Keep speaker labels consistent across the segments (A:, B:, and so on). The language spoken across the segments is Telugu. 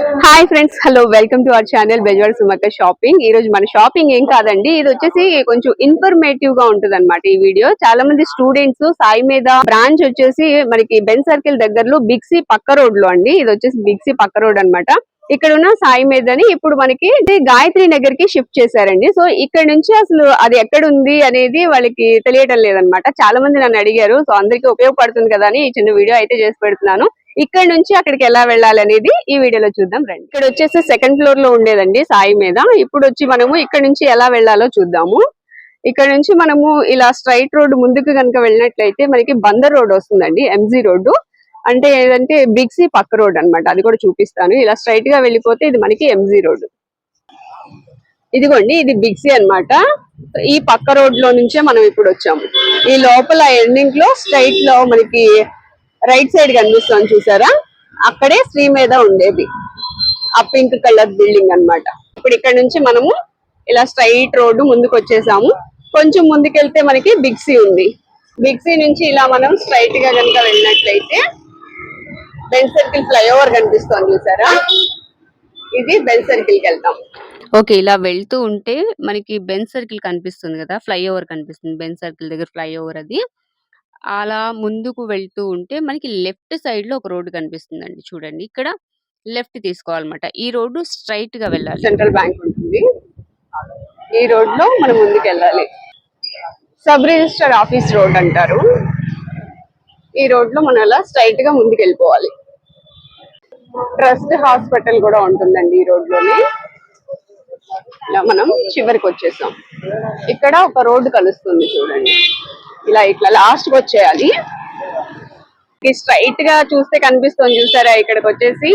A: Hi friends hello welcome to our channel Bezawada Sumakka shopping ఈ రోజు మన షాపింగ్ ఏం కాదండి ఇది వచ్చేసి కొంచెం ఇన్ఫర్మేటివ్గా ఉంటది ఈ వీడియో చాలా మంది స్టూడెంట్స్ సాయి మీద బ్రాంచ్ వచ్చేసి మనకి బెన్ సర్కిల్ దగ్గరలో బిగ్సీ పక్క రోడ్లో అండి. ఇది వచ్చేసి బిగ్సీ పక్క రోడ్ అన్నమాట. ఇక్కడ ఉన్న సాయి మీదని ఇప్పుడు మనకి గాయత్రి నగర్కి షిఫ్ట్ చేశారండి. సో ఇక్కడ నుంచి అసలు అది ఎక్కడ ఉంది అనేది వాళ్ళకి తెలియటం లేదనమాట చాలా మంది నన్ను అడిగారు సో అందరికి ఉపయోగపడుతుంది కదా అని ఈ చిన్న వీడియో అయితే చేసి పెడుతున్నాను. ఇక్కడ నుంచి అక్కడికి ఎలా వెళ్ళాలి అనేది ఈ వీడియోలో చూద్దాం రండి. ఇక్కడ వచ్చేసి సెకండ్ ఫ్లోర్లో ఉండేదండి సాయి మీద. ఇప్పుడు వచ్చి మనము ఇక్కడ నుంచి ఎలా వెళ్ళాలో చూద్దాము. ఇక్కడ నుంచి మనము ఇలా స్ట్రైట్ రోడ్ ముందుకు కనుక వెళ్ళినట్లయితే మనకి బందర్ రోడ్ వస్తుందండి ఎంజీ రోడ్డు. అంటే ఏదంటే బిగ్సీ పక్క రోడ్ అన్నమాట. అది కూడా చూపిస్తాను. ఇలా స్ట్రైట్గా వెళ్ళిపోతే ఇది మనకి ఎంజీ రోడ్ ఇదిగోండి ఇది బిగ్సీ అన్నమాట. ఈ పక్క రోడ్లో నుంచే మనం ఇప్పుడు వచ్చాము. ఈ లోపల ఎండింగ్లో స్ట్రైట్లో మనకి రైట్ సైడ్ కనిపిస్తుంది చూసారా అక్కడే శ్రీ మీద ఉండేది ఆ పింక్ కలర్ బిల్డింగ్ అన్నమాట ఇప్పుడు ఇక్కడ నుంచి మనము ఇలా స్ట్రైట్ రోడ్డు ముందుకు వచ్చేసాము కొంచెం ముందుకెళ్తే మనకి బిగ్సీ ఉంది బిగ్సీ నుంచి ఇలా మనం స్ట్రైట్గా కనుక వెళ్ళినట్లయితే బెన్ సర్కిల్ ఫ్లైఓవర్ కనిపిస్తుంది చూసారా ఇది బెన్ సర్కిల్కి వెళ్తాం
B: ఓకే. ఇలా వెళ్తూ ఉంటే మనకి బెన్ సర్కిల్ కనిపిస్తుంది కదా ఫ్లైఓవర్ కనిపిస్తుంది. బెన్ సర్కిల్ దగ్గర ఫ్లైఓవర్ అది. అలా ముందుకు వెళ్తూ ఉంటే మనకి లెఫ్ట్ సైడ్‌లో ఒక రోడ్ కనిపిస్తుందండి చూడండి. ఇక్కడ లెఫ్ట్ తీసుకోవాలన్నమాట. ఈ రోడ్డు స్ట్రెయిట్‌గా వెళ్ళాలి.
A: సెంట్రల్ బ్యాంక్ ఉంటుంది. ఈ రోడ్లో మనం ముందుకు వెళ్ళాలి సబ్ రిజిస్టర్ ఆఫీస్ రోడ్ అంటారు. ఈ రోడ్లో మనం అలా స్ట్రైట్గా ముందుకు వెళ్ళిపోవాలి ట్రస్ట్ హాస్పిటల్ కూడా ఉంటుందండి ఈ రోడ్లోనే ఇలా మనం చివరికి వచ్చేసాం. ఇక్కడ ఒక రోడ్డు కలుస్తుంది చూడండి. ఇలా ఇట్లా లాస్ట్కి వచ్చేయాలి. స్ట్రైట్గా చూస్తే కనిపిస్తుంది చూసారా? ఇక్కడికి వచ్చేసి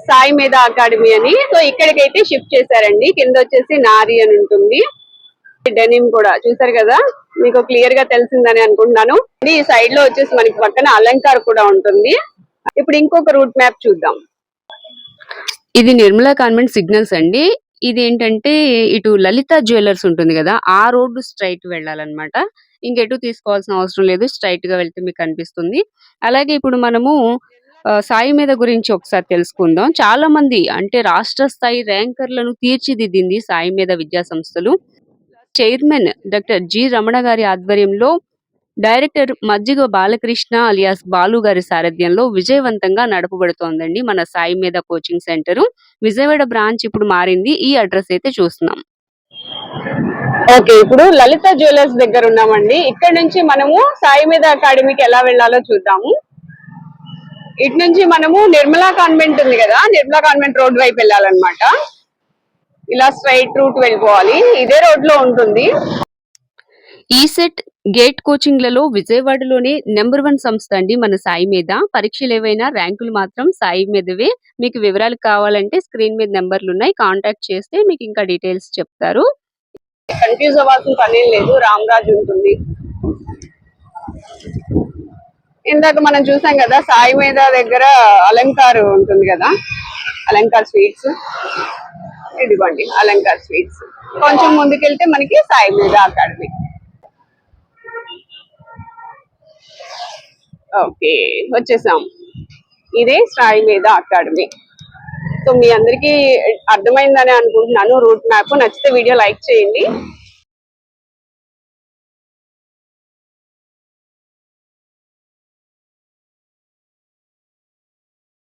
A: సాయి మీద అకాడమీ అని. సో ఇక్కడికైతే షిఫ్ట్ చేశారండి. కింద వచ్చేసి నారి అని ఉంటుంది. డెనిమ్ కూడా. చూసారు కదా? మీకు క్లియర్గా తెలిసిందని అనుకుంటున్నాను. ఈ సైడ్లో వచ్చేసి మనకి పక్కన అలంకార్ కూడా ఉంటుంది. ఇప్పుడు ఇంకొక రూట్ మ్యాప్ చూద్దాం.
B: ఇది నిర్మలా కాన్వెంట్ సిగ్నల్స్ అండి. ఇదేంటంటే ఇటు లలిత జ్యువెలర్స్ ఉంటుంది కదా ఆ రోడ్డు స్ట్రెయిట్ వెళ్ళాలన్నమాట. ఇంకెటు తీసుకోవాల్సిన అవసరం లేదు. స్ట్రైట్గా వెళ్తే మీకు కనిపిస్తుంది. అలాగే ఇప్పుడు మనము సాయి మీద గురించి ఒకసారి తెలుసుకుందాం. చాలా మంది అంటే రాష్ట్ర స్థాయి ర్యాంకర్‌లను తీర్చిదిద్దింది సాయి మీద విద్యా సంస్థలు. Chairman doctor G. రమణ గారి ఆధ్వర్యంలో డైరెక్టర్ మజ్జిగ బాలకృష్ణ అలియాస్ బాలు గారి సారథ్యంలో విజయవంతంగా నడపబడుతోందండి మన సాయి మీద కోచింగ్ సెంటర్. విజయవాడ బ్రాంచ్ ఇప్పుడు మారింది. ఈ అడ్రస్ అయితే చూస్తున్నాం.
A: ఓకే ఇప్పుడు లలిత జ్యువెలర్స్ దగ్గర ఉన్నామండి ఇక్కడ నుంచి మనము సాయి మీద అకాడమీకి ఎలా వెళ్ళాలో చూద్దాము ఇటు నుంచి మనము నిర్మలా కాన్వెంట్ ఉంది కదా నిర్మలా కాన్వెంట్ రోడ్ వైపు వెళ్ళాలన్నమాట ఇలా స్ట్రైట్ రూట్ వెళ్ళిపోవాలి ఇదే రోడ్లో ఉంటుంది
B: ఈసెట్ గేట్ కోచింగ్లలో విజయవాడలోనే నెంబర్ వన్ సంస్థ అండి మన సాయి మీద. పరీక్షలు ఏవైనా ర్యాంకులు మాత్రం సాయి మీదవే. మీకు వివరాలు కావాలంటే స్క్రీన్ మీద నెంబర్లు ఉన్నాయి. కాంటాక్ట్ చేస్తే మీకు ఇంకా డీటెయిల్స్ చెప్తారు.
A: కన్ఫ్యూజ్ అవ్వాల్సిన పని లేదు. రామరాజు ఉంటుంది. ఇందాక మనం చూసాం కదా సాయి మీద దగ్గర అలంకారు ఉంటుంది కదా. అలంకార్ స్వీట్స్. ఇదిగోండి అలంకార్ స్వీట్స్. కొంచెం ముందుకెళ్తే మనకి సాయి మీద అకాడమీ. ఓకే వచ్చేసాం. ఇదే సాయి మీద అకాడమీ. సో మీ అందరికీ అర్థమైందని అనుకుంటున్నాను. రూట్ మ్యాప్ నచ్చితే వీడియో లైక్ చేయండి.